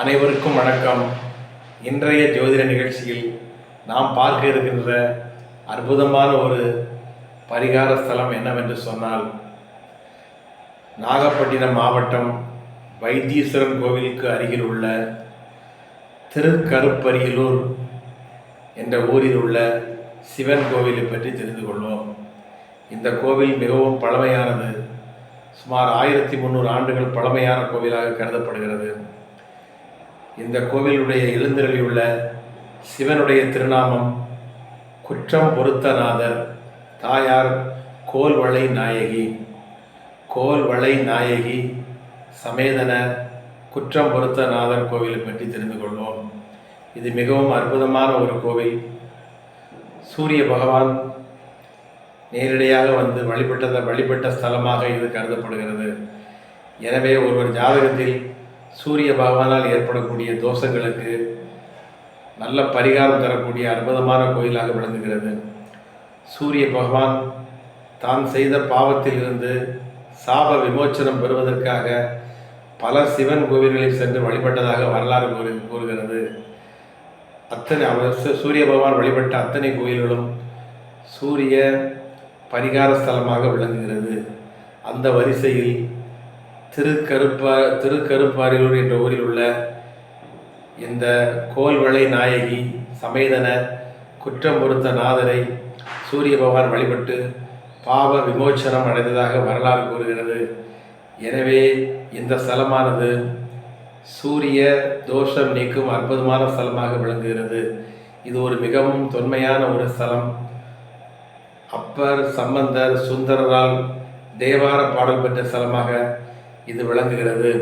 அனைவருக்கும் வணக்கம். இன்றைய ஜோதிட நிகழ்ச்சியில் நாம் பார்க்க இருக்கின்ற அற்புதமான ஒரு பரிகார ஸ்தலம் என்னவென்று சொன்னால் நாகப்பட்டினம் மாவட்டம் வைத்தீஸ்வரன் கோவிலுக்கு அருகில் உள்ள திருக்கருப்பரியலூர் என்ற ஊரில் உள்ள சிவன் கோவிலை பற்றி தெரிந்து கொள்வோம். இந்த கோவில் மிகவும் பழமையானது. சுமார் ஆயிரத்தி முந்நூறு ஆண்டுகள் பழமையான கோவிலாக கருதப்படுகிறது. இந்த கோவிலுடைய எழுந்தருளியுள்ள சிவனுடைய திருநாமம் குற்றம் பொருத்தநாதர் தாயார் கோல்வளை நாயகி. கோல்வளை நாயகி சமேதன குற்றம் பொருத்தநாதர் கோவிலை பற்றி தெரிந்து கொள்வோம். இது மிகவும் அற்புதமான ஒரு கோவில். சூரிய பகவான் நேரடியாக வந்து வழிபட்டத வழிபட்ட ஸ்தலமாக இது கருதப்படுகிறது. எனவே ஒருவர் ஜாதகத்தில் சூரிய பகவானால் ஏற்படக்கூடிய தோஷங்களுக்கு நல்ல பரிகாரம் தரக்கூடிய அற்புதமான கோயிலாக விளங்குகிறது. சூரிய பகவான் தான் செய்த பாவத்திலிருந்து சாப விமோச்சனம் பெறுவதற்காக பல சிவன் கோவில்களில் சென்று வழிபட்டதாக வரலாறு கூறு கூறுகிறது. அத்தனை அவர் சூரிய பகவான் வழிபட்ட அத்தனை கோயில்களும் சூரிய பரிகார ஸ்தலமாக விளங்குகிறது. அந்த வரிசையில் திருக்கருப்பா திருக்கருப்பாரியூர் என்ற ஊரில் உள்ள இந்த கோல்வளை நாயகி சமேதன குற்றம் பொறுத்த நாதரை சூரிய பகவான் வழிபட்டு பாவ விமோச்சனம் அடைந்ததாக வரலாறு கூறுகிறது. எனவே இந்த ஸ்தலமானது சூரிய தோஷம் நீக்கும் அற்புதமான ஸ்தலமாக விளங்குகிறது. இது ஒரு மிகவும் தொன்மையான ஒரு ஸ்தலம். அப்பர் சம்பந்தர் சுந்தரரால் தேவார பாடல் பெற்ற ஸ்தலமாக இது விளங்குகிறது.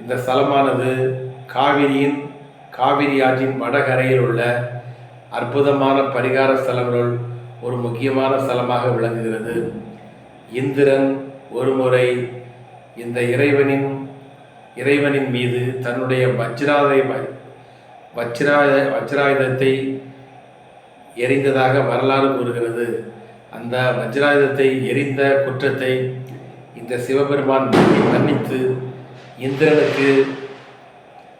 இந்த ஸ்தலமானது காவிரியின் காவிரி ஆற்றின் வடகரையில் உள்ள அற்புதமான பரிகார ஸ்தலங்களுள் ஒரு முக்கியமான ஸ்தலமாக விளங்குகிறது. இந்திரன் ஒருமுறை இந்த இறைவனின் இறைவனின் மீது தன்னுடைய வஜ்ராதை வஜ்ராய வஜ்ராயுதத்தை எரிந்ததாக வரலாறு கூறுகிறது. அந்த வஜ்ராயுதத்தை எரிந்த குற்றத்தை இந்த சிவபெருமான் மன்னித்து இந்திரனுக்கு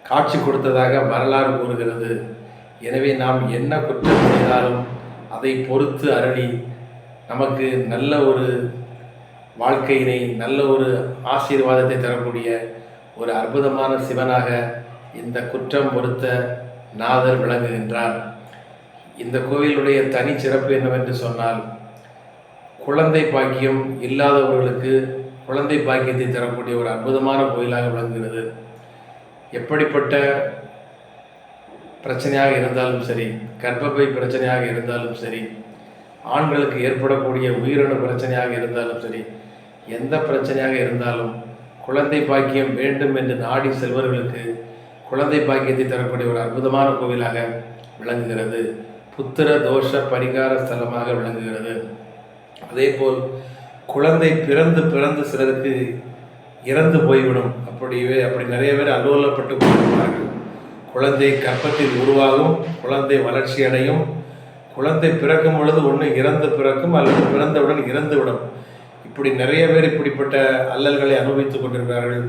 காட்சி கொடுத்ததாக வரலாறு கூறுகிறது. எனவே நாம் என்ன குற்றம் செய்தாலும் அதை பொறுத்து அருளி நமக்கு நல்ல ஒரு வாழ்க்கையினை நல்ல ஒரு ஆசீர்வாதத்தை தரக்கூடிய ஒரு அற்புதமான சிவனாக இந்த குற்றம் பொறுத்த நாதர் விளங்குகின்றார். இந்த கோவிலுடைய தனி சிறப்பு என்னவென்று சொன்னால் குழந்தை பாக்கியம் இல்லாதவர்களுக்கு குழந்தை பாக்கியத்தை தரக்கூடிய ஒரு அற்புதமான கோயிலாக விளங்குகிறது. எப்படிப்பட்ட பிரச்சனையாக இருந்தாலும் சரி கர்ப்பப்பை பிரச்சனையாக இருந்தாலும் சரி ஆண்களுக்கு ஏற்படக்கூடிய உயிரணு பிரச்சனையாக இருந்தாலும் சரி எந்த பிரச்சனையாக இருந்தாலும் குழந்தை பாக்கியம் வேண்டும் என்று நாடி செல்வர்களுக்கு குழந்தை பாக்கியத்தை தரக்கூடிய ஒரு அற்புதமான கோவிலாக விளங்குகிறது. புத்திர தோஷ பரிகார ஸ்தலமாக விளங்குகிறது. அதேபோல் குழந்தை பிறந்து பிறந்து சிலருக்கு இறந்து போய்விடும். அப்படியே அப்படி நிறைய பேர் அலுவலப்பட்டு கொண்டிருக்கிறார்கள் குழந்தை கற்பத்தில் உருவாகும் குழந்தை வளர்ச்சி அடையும். குழந்தை பிறக்கும் பொழுது ஒன்று இறந்து பிறக்கும் அல்லது பிறந்தவுடன் இறந்துவிடும் இப்படி நிறைய பேர் இப்படிப்பட்ட அல்லல்களை அனுபவித்துக் கொண்டிருக்கிறார்கள்.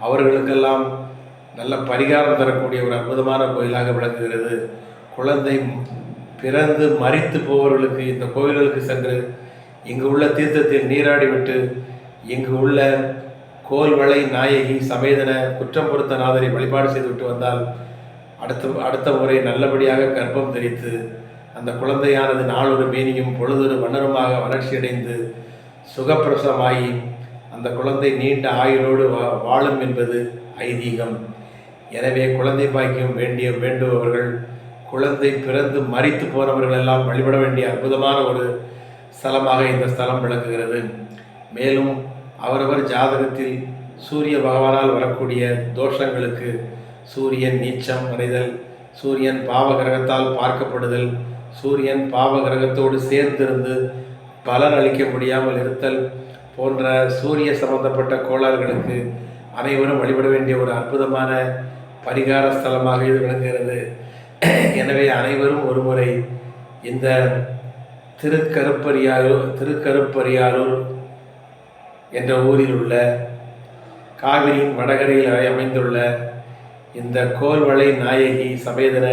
அவர்களுக்கெல்லாம் நல்ல பரிகாரம் தரக்கூடிய ஒரு அற்புதமான கோயிலாக விளங்குகிறது. குழந்தை பிறந்து மறித்து போவர்களுக்கு இந்த கோயில்களுக்கு சென்று இங்கு உள்ள தீர்த்தத்தில் நீராடிவிட்டு இங்கு உள்ள கோல்வளை நாயகி சமேதன குற்றம் பொருத்த நாதரை வழிபாடு செய்துவிட்டு வந்தால் அடுத்த அடுத்த முறை நல்லபடியாக கர்ப்பம் தரித்து அந்த குழந்தையானது நாளொரு மேனியும் பொழுதொரு வண்ணருமாக வளர்ச்சியடைந்து சுகப்பிரசமாகி அந்த குழந்தை நீண்ட ஆயுளோடு வா வாழும் என்பது ஐதீகம். எனவே குழந்தை பாக்கியம் வேண்டிய வேண்டுபவர்கள் குழந்தை பிறந்து மறித்து போனவர்கள் எல்லாம் வழிபட வேண்டிய அற்புதமான ஒரு ஸ்தலமாக இந்த ஸ்தலம் விளங்குகிறது. மேலும் அவரவர் ஜாதகத்தில் சூரிய பகவானால் வரக்கூடிய தோஷங்களுக்கு சூரியன் நீச்சம் அடைதல் சூரியன் பாவ கிரகத்தால் பார்க்கப்படுதல் சூரியன் பாவ கிரகத்தோடு சேர்ந்திருந்து பலன் அளிக்க முடியாமல் இருத்தல் போன்ற சூரிய சம்பந்தப்பட்ட கோளாறுகளுக்கு அனைவரும் வழிபட வேண்டிய ஒரு அற்புதமான பரிகார ஸ்தலமாக இது விளங்குகிறது. எனவே அனைவரும் ஒருமுறை இந்த திருக்கருப்பரியாரூர் திருக்கருப்பரியாரூர் என்ற ஊரில் உள்ள காவிரியின் வடகரையில் அமைந்துள்ள இந்த கோல்வளை நாயகி சபேதன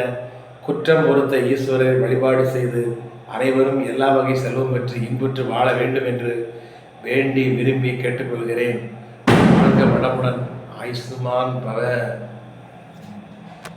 குற்றம் பொறுத்த ஈஸ்வரரை வழிபாடு செய்து அனைவரும் எல்லா வகை செல்வம் பெற்று இன்புற்று வாழ வேண்டும் என்று வேண்டி விரும்பி கேட்டுக்கொள்கிறேன். வாழ்க வளமுடன் ஆயுஷ்மான் பவ.